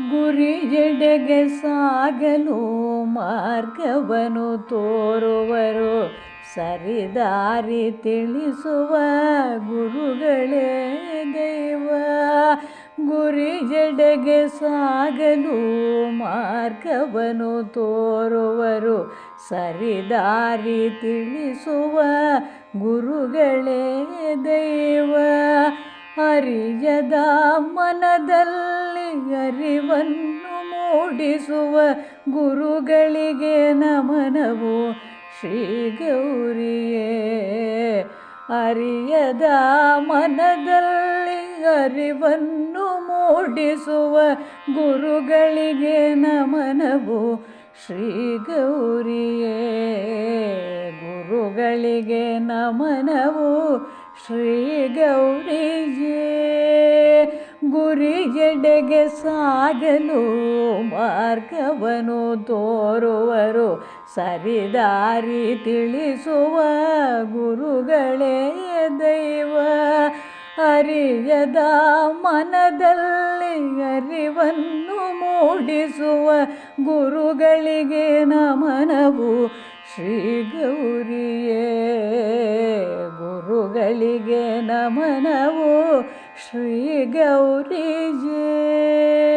ಗುರಿಯೆಡೆಗೆ ಸಾಗಲು ಮಾರ್ಗವನ್ನು ತೋರುವರು. ಸರಿದಾರಿ ತಿಳಿಸುವ ಗುರುಗಳೇ ದೈವ. ಗುರಿಯೆಡೆಗೆ ಸಾಗಲು ಮಾರ್ಗವನ್ನು ತೋರುವರು. ಸರಿದಾರಿ ತಿಳಿಸುವ ಗುರುಗಳೇ ದೈವ. ಅರಿಯದ ಮನದಲ್ಲಿ ಅರಿವನ್ನು ಮೂಡಿಸುವ ಗುರುಗಳಿಗೆ ನಮನವು. ಶ್ರೀ ಗೌರಿಯೇ, ಅರಿಯದ ಮನದಲ್ಲಿ ಅರಿವನ್ನು ಮೂಡಿಸುವ ಗುರುಗಳಿಗೆ ನಮನವು. ಶ್ರೀ ಗೌರಿಯೇ, ಗುರುಗಳಿಗೆ ನಮನವು. ಶ್ರೀ ಗೌರಿಯೇ. ಗುರಿಯೆಡೆಗೆ ಸಾಗಲು ಮಾರ್ಗವನ್ನು ತೋರುವರು. ಸರಿದಾರಿ ತಿಳಿಸುವ ಗುರುಗಳೇ ದೈವ. ಅರಿಯದ ಮನದಲ್ಲಿ ಅರಿವನ್ನು ಮೂಡಿಸುವ ಗುರುಗಳಿಗೆ ನಮನವು. ಶ್ರೀ ಗೌರಿಯೇ, ಗುರುಗಳಿಗೆ ನಮನವು. ಶ್ರೀ ಗೌರಿ ಜೇ